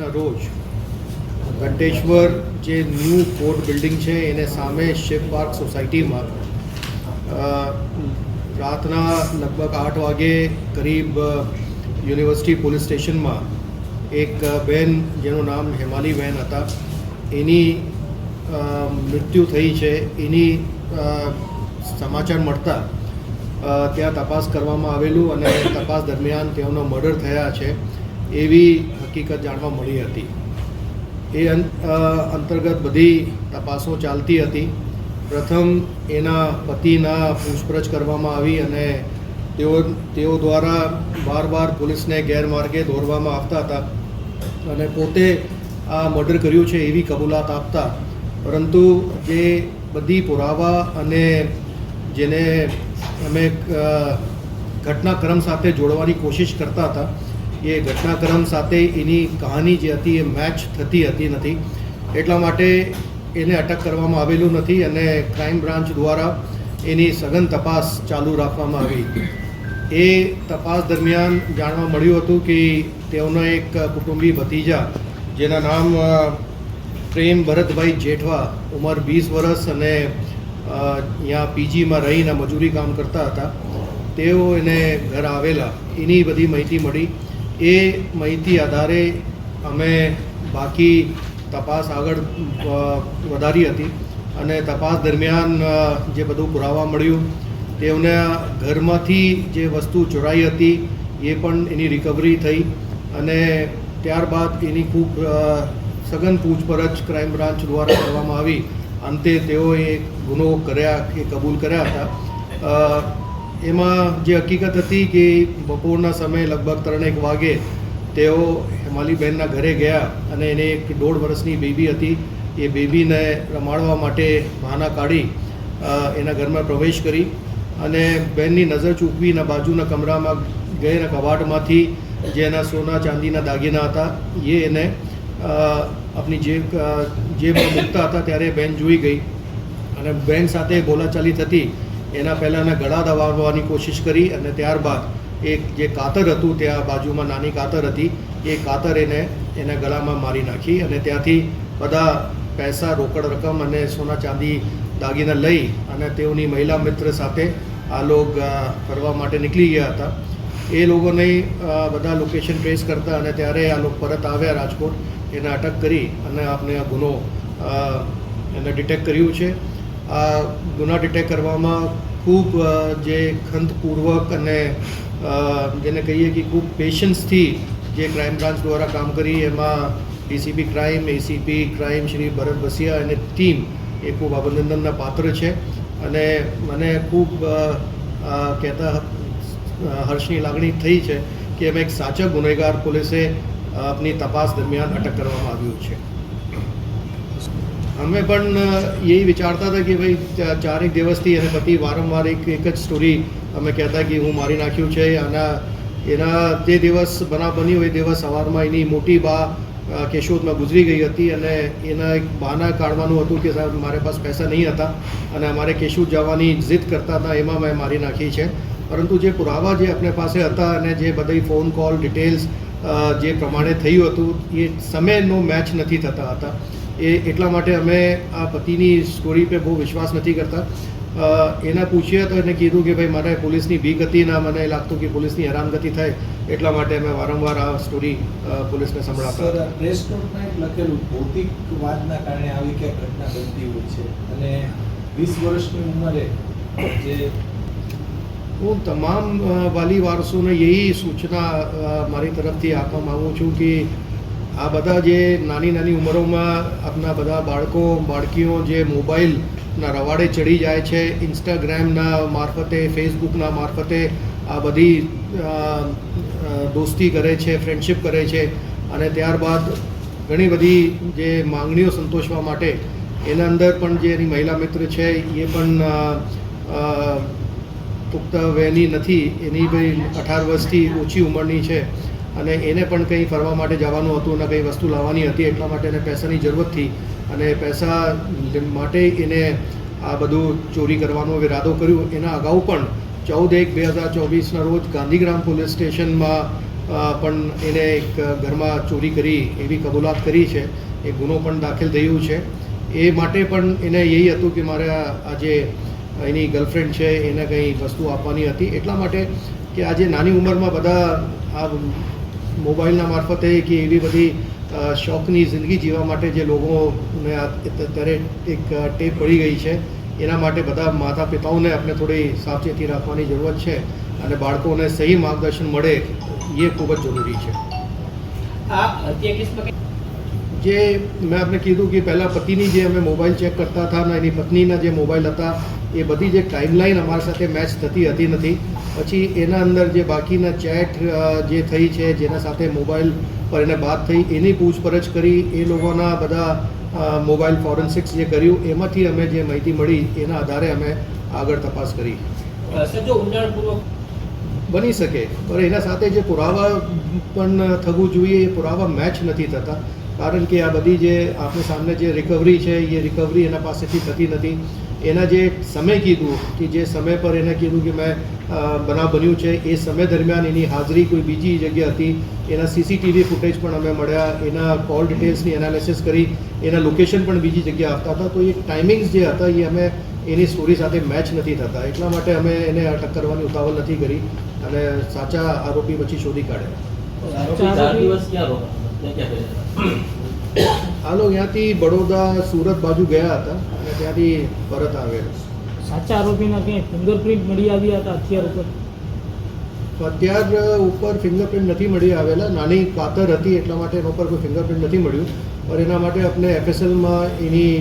ચોવીસના રોજ ઘંટેશ્વર જે ન્યૂ કોર્ટ બિલ્ડિંગ છે, એને સામે શિવ પાર્ક સોસાયટીમાં રાતના લગભગ આઠ વાગે કરીબ યુનિવર્સિટી પોલીસ સ્ટેશનમાં એક બેન જેનું નામ હેમાલી બેન હતા, એની મૃત્યુ થઈ છે, એની સમાચાર મળતા ત્યાં તપાસ કરવામાં આવેલું અને તપાસ દરમિયાન તેઓનો મર્ડર થયા છે. એવી હકીકત જાણવા મળી હતી. એ અંતર્ગત બધી તપાસો ચાલતી હતી. પ્રથમ એના પતિના પૂછપરછ કરવામાં આવી અને તેઓ તેઓ દ્વારા બાર બાર પોલીસને ગેરમાર્ગે દોરવામાં આવતા હતા અને પોતે આ મર્ડર કર્યું છે એવી કબૂલાત આપતા. પરંતુ જે બધી પુરાવા અને જેને અમે ઘટનાક્રમ સાથે જોડવાની કોશિશ કરતા હતા એ ઘટનાક્રમ સાથે એની કહાની જે હતી એ મેચ થતી હતી નથી. એટલા માટે એને અટક કરવામાં આવેલું નથી અને ક્રાઇમ બ્રાન્ચ દ્વારા એની સઘન તપાસ ચાલુ રાખવામાં આવી. એ તપાસ દરમિયાન જાણવા મળ્યું હતું કે તેઓનો એક કુટુંબી ભતીજા જેના નામ પ્રેમ ભરતભાઈ જેઠવા, ઉંમર વીસ વર્ષ અને ત્યાં પીજીમાં રહીને મજૂરી કામ કરતા હતા. તેઓ એને ઘર આવેલા. એની બધી માહિતી મળી. એ માહિતી આધારે અમે બાકી તપાસ આગળ વધારી હતી અને તપાસ દરમિયાન જે બધું પુરાવા મળ્યું તેઓના ઘરમાંથી જે વસ્તુ ચોરાઈ હતી, એ પણ એની રિકવરી થઈ અને ત્યારબાદ એની ખૂબ સઘન પૂછપરછ ક્રાઇમ બ્રાન્ચ દ્વારા કરવામાં આવી. અંતે તેઓએ ગુનો કર્યા કે કબૂલ કર્યા હતા. એમાં જે હકીકત હતી કે બપોરના સમયે લગભગ ત્રણેક વાગે તેઓ હેમાલીબહેનના ઘરે ગયા અને એને એક દોઢ વર્ષની બેબી હતી. એ બેબીને રમાડવા માટે બહાના કાઢી એના ઘરમાં પ્રવેશ કરી અને બેનની નજર ચૂકવીને બાજુના કમરામાં ગયેલા કબાટમાંથી જે એના સોના ચાંદીના દાગીના હતા, એ એને આપણી જેબ જેબમાં મૂકતા હતા ત્યારે બેન જોઈ ગઈ અને બેન સાથે બોલાચાલી થતી એના પહેલાં એના ગળા દબાવવાની કોશિશ કરી અને ત્યારબાદ એક જે કાતર હતું ત્યાં બાજુમાં નાની કાતર હતી, એ કાતર એને એના ગળામાં મારી નાખી અને ત્યાંથી બધા પૈસા, રોકડ રકમ અને સોના ચાંદી દાગીના લઈ અને તેઓની મહિલા મિત્ર સાથે આ લોક ફરવા માટે નીકળી ગયા હતા. એ લોકોને બધા લોકેશન ટ્રેસ કરતા અને ત્યારે આ લોકો પરત આવ્યા રાજકોટ. એને અટક કરી અને આપણે આ ગુનો એને ડિટેક્ટ કર્યું છે. આ ગુના ડિટેક્ટ કરવામાં ખૂબ જે ખંતપૂર્વક અને જેને કહીએ કે ખૂબ પેશન્સથી જે ક્રાઇમ બ્રાન્ચ દ્વારા કામ કરી, એમાં DCP crime ACP crime Shri Bharat Basiya અને ટીમ એ ખૂબ અભિનંદનના પાત્ર છે. અને મને ખૂબ કહેતા હર્ષની લાગણી થઈ છે કે અમે એક સાચા ગુનેગાર પોલીસે આપની તપાસ દરમિયાન અટક કરવામાં આવ્યું છે. અમે પણ એ વિચારતા હતા કે ભાઈ ચારેક દિવસથી એને પતિ વારંવાર એક એક જ સ્ટોરી અમે કહેતા કે હું મારી નાખ્યું છે. આના, એના જે દિવસ બનાવ બન્યો, એ દિવસ સવારમાં એની મોટી બા કેશોદમાં ગુજરી ગઈ હતી અને એના એક બહાના કાઢવાનું હતું કે સાહેબ, મારે પાસે પૈસા નહીં હતા અને અમારે કેશોદ જવાની જીદ કરતા હતા, એમાં મેં મારી નાખી છે. પરંતુ જે પુરાવા જે આપણે પાસે હતા અને જે બધી ફોન કોલ ડિટેલ્સ જે પ્રમાણે થયું હતું, એ સમયનો મેચ નથી થતા હતા. એ એટલા માટે અમે આ પતિની સ્ટોરી પર બહુ વિશ્વાસ નથી કરતા એના પૂછ્યા તો એને કીધું કે ભાઈ મારે પોલીસની બીક હતી ના મને લાગતું કે પોલીસની હેરાનગતિ થાય એટલા માટે અમે વારંવાર આ સ્ટોરી પોલીસને સંભળાવતા. પ્રેસ નોટમાં એક લખેલું ભૌતિકવાદના કારણે આવી કે ઘટના બનતી હોય છે અને વીસ વર્ષની ઉંમરે જે હું તમામ વાલી વારસોને એ સૂચના મારી તરફથી આપવા માગું છું કે આ બધા જે નાની નાની ઉંમરોમાં આપણા બધા બાળકો, બાળકીઓ જે મોબાઈલના રવાડે ચડી જાય છે ઇન્સ્ટાગ્રામના મારફતે ફેસબુકના મારફતે આ બધી દોસ્તી કરે છે ફ્રેન્ડશિપ કરે છે અને ત્યારબાદ ઘણી બધી જે માંગણીઓ સંતોષવા માટે એના અંદર પણ જે એની મહિલા મિત્ર છે, એ પણ પુખ્ત વયની નથી, એની ભાઈ અઢાર વર્ષથી ઓછી ઉંમરની છે. અને એને પણ કંઈ ફરવા માટે જવાનું હતું અને કંઈ વસ્તુ લાવવાની હતી એટલા માટે એને પૈસાની જરૂરત થઈ અને પૈસા માટે એને આ બધું ચોરી કરવાનો ઇરાદો કર્યો. એના અગાઉ પણ ચૌદ એક બે હજાર ચોવીસના રોજ ગાંધીગ્રામ પોલીસ સ્ટેશનમાં પણ એને એક ઘરમાં ચોરી કરી એવી કબૂલાત કરી છે. એ ગુનો પણ દાખલ થયું છે. એ માટે પણ એને એ હતું કે મારે આ આ એની ગર્લફ્રેન્ડ છે એને કંઈ વસ્તુ આપવાની હતી. એટલા માટે કે આજે નાની ઉંમરમાં બધા આ મોબાઈલના મારફતે કે એવી બધી શોખની જિંદગી જીવવા માટે જે લોકોને અત્યારે એક ટેપ પડી ગઈ છે એના માટે બધા માતા પિતાઓને આપણે થોડી સાવચેતી રાખવાની જરૂરત છે અને બાળકોને સહી માર્ગદર્શન મળે એ ખૂબ જ જરૂરી છે. જે મેં આપને કીધું કે પહેલાં પતિની જે અમે મોબાઈલ ચેક કરતા હતા અને એની પત્નીના જે મોબાઈલ હતા એ બધી જે ટાઈમલાઈન અમારી સાથે મેચ થતી હતી નથી. પછી એના અંદર જે બાકીના ચેટ જે થઈ છે જેના સાથે મોબાઈલ પર એને વાત થઈ એની પૂછપરછ કરી એ લોકોના બધા મોબાઈલ ફોરેન્સિક્સ જે કર્યું એમાંથી અમે જે માહિતી મળી એના આધારે અમે આગળ તપાસ કરી. બની શકે પણ એના સાથે જે પુરાવા પણ થવું જોઈએ એ પુરાવા મેચ નથી થતા. કારણ કે આ બધી જે આપણે સામે જે રિકવરી છે એ રિકવરી એના પાસેથી થતી નથી. એના જે સમય કીધું કે જે સમય પર એને કીધું કે મેં બનાવ બન્યું છે. એ સમય દરમિયાન એની હાજરી કોઈ બીજી જગ્યા હતી. એના સીસીટીવી ફૂટેજ પણ અમે મળ્યા. એના કોલ ડિટેલ્સની એનાલિસિસ કરી. એના લોકેશન પણ બીજી જગ્યાએ આપતા હતા. તો એ ટાઈમિંગ્સ જે હતા એ અમે એની સ્ટોરી સાથે મેચ નથી થતા. એટલા માટે અમે એને અટક કરવાની ઉતાવળ નથી કરી અને સાચા આરોપી પછી શોધી કાઢ્યા. આ લોકો ત્યાંથી બડોદા સુરત બાજુ ગયા હતા અને ત્યાંથી પરત આવેલા. સાચા આરોપીના ક્યાંય ફિંગરપ્રિન્ટ મળી આવ્યા હતા હથિયાર ઉપર? હથિયાર ઉપર ફિંગરપ્રિન્ટ નથી મળી આવેલા. નાની પાતર હતી એટલા માટે એના ઉપર કોઈ ફિંગરપ્રિન્ટ નથી મળ્યું. પણ એના માટે આપણે એફએસએલમાં એની